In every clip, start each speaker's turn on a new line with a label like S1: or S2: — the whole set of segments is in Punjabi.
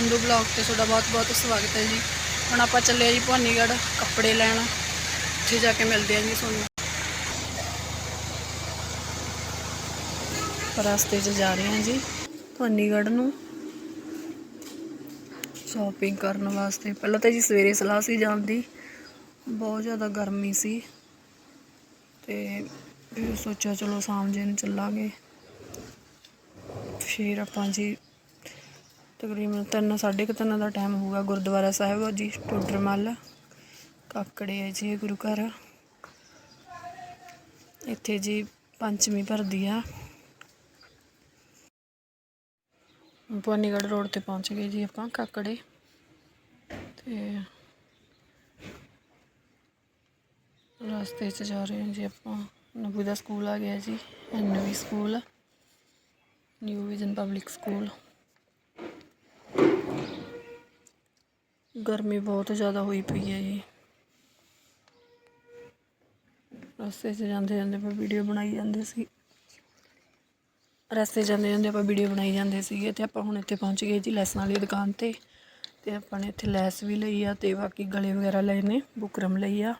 S1: ਸੰਧੂ ਬਲੌਗ ਤੇ ਤੁਹਾਡਾ ਬਹੁਤ-ਬਹੁਤ ਸਵਾਗਤ ਹੈ ਜੀ। ਹੁਣ ਆਪਾਂ ਚੱਲੇ ਆ ਜੀ ਭਵਾਨੀਗੜ੍ਹ ਕੱਪੜੇ ਲੈਣ। ਉੱਥੇ ਜਾ ਕੇ ਮਿਲਦੇ ਆ ਜੀ ਤੁਹਾਨੂੰ। ਰਸਤੇ 'ਚ ਜਾ ਰਹੇ ਹਾਂ ਜੀ ਭਵਾਨੀਗੜ੍ਹ ਨੂੰ। ਸ਼ਾਪਿੰਗ ਕਰਨ ਵਾਸਤੇ। ਪਹਿਲਾਂ ਤਾਂ ਜੀ ਸਵੇਰੇ ਸਲਾਹ ਸੀ ਜਾਣ ਦੀ। ਬਹੁਤ ਜ਼ਿਆਦਾ ਗਰਮੀ ਸੀ। ਤੇ ਸੋਚਿਆ ਚਲੋ ਸ਼ਾਮ ਜੇ ਨੂੰ ਚੱਲਾਂਗੇ। ਫਿਰ ਆਪਾਂ ਜੀ ਤਕਰੀਬਨ ਤਿੰਨ, ਸਾਢੇ ਕੁ ਤਿੰਨ ਦਾ ਟਾਈਮ ਹੋਊਗਾ ਗੁਰਦੁਆਰਾ ਸਾਹਿਬ ਆ ਜੀ ਟੋਡਰਮੱਲ ਕਾਕੜੇ ਹੈ ਜੀ ਗੁਰੂ ਘਰ। ਇੱਥੇ ਜੀ ਪੰਚਮੀ ਭਰਦੀ ਆ। ਭਵਾਨੀਗੜ੍ਹ ਰੋਡ ਤੇ ਪਹੁੰਚ ਗਏ ਜੀ ਆਪਾਂ ਕਾਕੜੇ। ਤੇ ਰਸਤੇ 'ਚ ਜਾ ਰਹੇ ਹਾਂ ਜੀ ਆਪਾਂ। ਨਬੂ ਦਾ ਸਕੂਲ ਆ ਗਿਆ ਜੀ NV school new vision public school ਗਰਮੀ ਬਹੁਤ ਜ਼ਿਆਦਾ ਹੋਈ ਪਈ ਹੈ ਜੀ। ਰਸਤੇ 'ਚ ਜਾਂਦੇ ਜਾਂਦੇ ਆਪਾਂ ਵੀਡੀਓ ਬਣਾਈ ਜਾਂਦੇ ਸੀ। ਰਸਤੇ ਜਾਂਦੇ ਜਾਂਦੇ ਆਪਾਂ ਵੀਡੀਓ ਬਣਾਈ ਜਾਂਦੇ ਸੀਗੇ ਤੇ ਆਪਾਂ ਹੁਣ ਇੱਥੇ ਪਹੁੰਚ ਗਏ ਜੀ ਲੈਸਾਂ ਵਾਲੀ ਦੁਕਾਨ ਤੇ। ਤੇ ਆਪਾਂ ਨੇ ਇੱਥੇ ਲੈਸ ਵੀ ਲਈ ਆ ਤੇ ਬਾਕੀ ਗਲੇ ਵਗੈਰਾ ਲਏ ਨੇ, ਬੁਕਰਮ ਲਈ ਆ।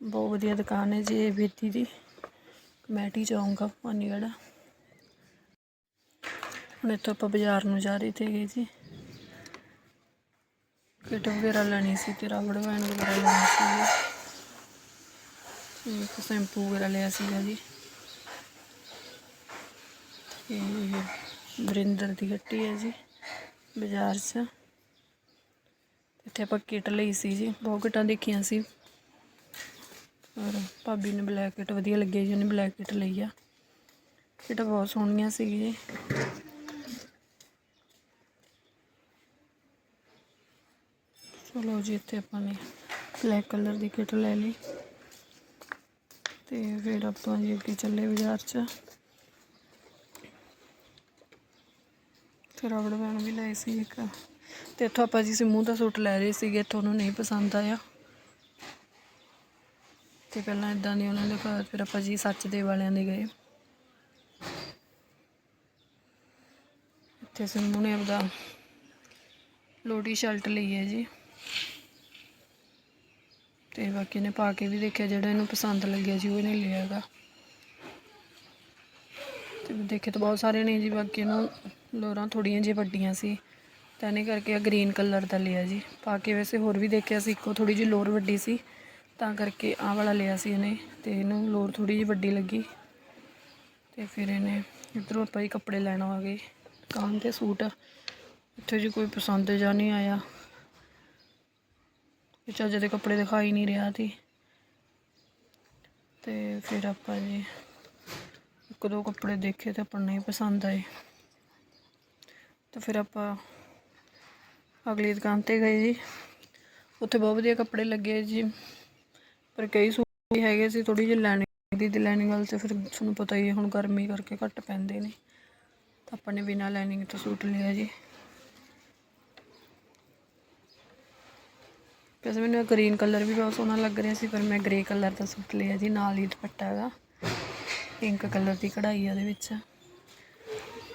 S1: ਬਹੁਤ ਵਧੀਆ ਦੁਕਾਨ ਹੈ ਜੀ ਇਹ ਬੇਤੀ ਦੀ। ਕਮੇਟੀ ਚੌਂਕ ਆ ਭਾਨੀਗੜ੍ਹ ਹੁਣ ਇੱਥੋਂ ਆਪਾਂ ਬਾਜ਼ਾਰ ਨੂੰ ਜਾ ਰਹੇ ਤੇਗੇ ਜੀ। ਕਿਟ ਵਗੈਰਾ ਲੈਣੀ ਸੀ ਤੇ ਰਬੜ ਬੈਂਡ ਵਗੈਰਾ ਲੈਣੀ ਸੀ ਇੱਕ ਸ਼ੈਂਪੂ ਵਗੈਰਾ ਲਿਆ ਸੀਗਾ ਜੀ। ਇਹ ਬਰਿੰਦਰ ਦੀ ਹੱਟੀ ਹੈ ਜੀ, ਬਾਜ਼ਾਰ 'ਚ। ਇੱਥੇ ਆਪਾਂ ਕਿਟ ਲਈ ਸੀ ਜੀ, ਬਹੁਤ ਕਿਟਾਂ ਦੇਖੀਆਂ ਸੀ। ਔਰ ਭਾਬੀ ਨੇ ਬਲੈਕ ਕਿਟ ਵਧੀਆ ਲੱਗੀ ਜੀ, ਉਹਨੇ ਬਲੈਕ ਕਿਟ ਲਈ ਆ। ਕਿਟ ਬਹੁਤ ਸੋਹਣੀਆਂ ਸੀ ਜੀ। ਚਲੋ ਜੀ, ਇੱਥੇ ਆਪਾਂ ਨੇ ਬਲੈਕ ਕਲਰ ਦੀ ਕਿਟ ਲੈ ਲਈ। ਤੇ ਫਿਰ ਆਪਾਂ ਜੀ ਅੱਗੇ ਚੱਲੇ ਬਾਜ਼ਾਰ 'ਚ। ਫਿਰ ਰਬੜ ਬੈਂਡ ਵੀ ਲਏ ਸੀ ਇੱਕ। ਤੇ ਇੱਥੋਂ ਆਪਾਂ ਜੀ ਸਿਮੂ ਦਾ ਸੂਟ ਲੈ ਰਹੇ ਸੀਗੇ, ਇੱਥੋਂ ਉਹਨੂੰ ਨਹੀਂ ਪਸੰਦ ਆਇਆ। ਤੇ ਪਹਿਲਾਂ ਇਦਾਂ ਦੀ ਉਹਨਾਂ ਦੇ ਘਰ, ਫਿਰ ਆਪਾਂ ਜੀ ਸੱਚ ਦੇ ਵਾਲਿਆਂ ਦੇ ਗਏ। ਇੱਥੇ ਸਿਮੂ ਨੇ ਆਪਦਾ ਲੋਟੀ ਸ਼ਰਟ ਲਈ ਹੈ ਜੀ। ਤੇ ਬਾਕੀ ਨੇ ਪਾ ਕੇ ਵੀ ਦੇਖਿਆ, ਜਿਹੜਾ ਇਹਨੂੰ ਪਸੰਦ ਲੱਗਿਆ ਜੀ ਉਹ ਇਹਨੇ ਲਿਆ ਹੈਗਾ। ਤੇ ਦੇਖੇ ਤਾਂ ਬਹੁਤ ਸਾਰੇ ਨੇ ਜੀ, ਬਾਕੀ ਇਹਨੂੰ ਲੋਰਾਂ ਥੋੜੀਆਂ ਜਿਹੀਆਂ ਵੱਡੀਆਂ ਸੀ। ਤਾਂ ਇਹਨੇ ਕਰਕੇ ਆ ਗ੍ਰੀਨ ਕਲਰ ਦਾ ਲਿਆ ਜੀ। ਪਾ ਕੇ ਵੈਸੇ ਹੋਰ ਵੀ ਦੇਖਿਆ ਸੀ, ਇੱਕੋ ਥੋੜੀ ਜਿਹੀ ਲੋਰ ਵੱਡੀ ਸੀ, ਤਾਂ ਕਰਕੇ ਆਹ ਵਾਲਾ ਲਿਆ ਸੀ ਇਹਨੇ, ਤੇ ਇਹਨੂੰ ਲੋਰ ਥੋੜੀ ਜਿਹੀ ਵੱਡੀ ਲੱਗੀ। ਤੇ ਫਿਰ ਇਹਨੇ ਇੱਧਰੋਂ ਆਪਾਂ ਹੀ ਕੱਪੜੇ ਲੈਣ ਆ ਗਏ। ਦੁਕਾਨ ਤੇ ਸੂਟ, ਇੱਥੇ ਜੀ ਕੋਈ ਪਸੰਦ ਜਾਂ ਨਹੀਂ ਆਇਆ। ਚੱਜ ਦੇ ਕੱਪੜੇ ਦਿਖਾਈ ਨਹੀਂ ਰਿਹਾ ਸੀ। ਤੇ ਫਿਰ ਆਪਾਂ ਜੀ ਇੱਕ ਦੋ ਕੱਪੜੇ ਦੇਖੇ ਤੇ ਆਪਾਂ ਨੂੰ ਨਹੀਂ ਪਸੰਦ ਆਏ। ਤਾਂ ਫਿਰ ਆਪਾਂ ਅਗਲੀ ਦੁਕਾਨ ਤੇ ਗਏ ਜੀ। ਉੱਥੇ ਬਹੁਤ ਵਧੀਆ ਕੱਪੜੇ ਲੱਗੇ ਜੀ, ਪਰ ਕਈ ਸੂਟ ਵੀ ਹੈਗੇ ਸੀ ਥੋੜੀ ਜਿਹੀ ਲੈਣੀ ਦੀ ਤੇ ਲੈਣੀ ਗੱਲ ਤੇ ਫਿਰ ਤੁਹਾਨੂੰ ਪਤਾ ਹੀ ਹੈ, ਹੁਣ ਗਰਮੀ ਕਰਕੇ ਘੱਟ ਪੈਂਦੇ ਨੇ। ਤਾਂ ਆਪਾਂ ਨੇ ਬਿਨਾਂ ਲਾਈਨਿੰਗ ਤੋਂ ਸੂਟ ਲਿਆ ਜੀ। ਵੈਸੇ ਮੈਨੂੰ ਗ੍ਰੀਨ ਕਲਰ ਵੀ ਬਹੁਤ ਸੋਹਣਾ ਲੱਗ ਰਿਹਾ ਸੀ, ਪਰ ਮੈਂ ਗ੍ਰੇ ਕਲਰ ਦਾ ਸੂਟ ਲਿਆ ਜੀ ਨਾਲ ਹੀ ਦੁਪੱਟਾ ਹੈਗਾ। ਪਿੰਕ ਕਲਰ ਦੀ ਕਢਾਈ ਆ ਉਹਦੇ ਵਿੱਚ।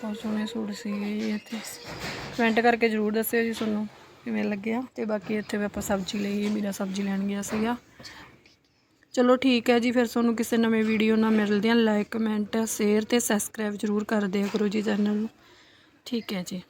S1: ਬਹੁਤ ਸੋਹਣੇ ਸੂਟ ਸੀਗੇ ਜੀ ਇੱਥੇ। ਕਮੈਂਟ ਕਰਕੇ ਜ਼ਰੂਰ ਦੱਸਿਓ ਜੀ ਤੁਹਾਨੂੰ ਕਿਵੇਂ ਲੱਗਿਆ। ਤੇ ਬਾਕੀ ਇੱਥੇ ਵੀ ਆਪਾਂ ਸਬਜ਼ੀ ਲਈ, ਮੇਰਾ ਸਬਜ਼ੀ ਲੈਣ ਗਿਆ ਸੀਗਾ। ਚਲੋ ਠੀਕ ਹੈ ਜੀ, ਫਿਰ ਤੁਹਾਨੂੰ ਕਿਸੇ ਨਵੇਂ ਵੀਡੀਓ ਨਾਲ ਮਿਲਦੇ ਹਾਂ। ਲਾਈਕ ਕਮੈਂਟ ਸ਼ੇਅਰ ਤੇ ਸਬਸਕ੍ਰਾਈਬ ਜ਼ਰੂਰ ਕਰ ਦਿਆ ਕਰੋ ਜੀ ਚੈਨਲ ਨੂੰ। ਠੀਕ ਹੈ ਜੀ।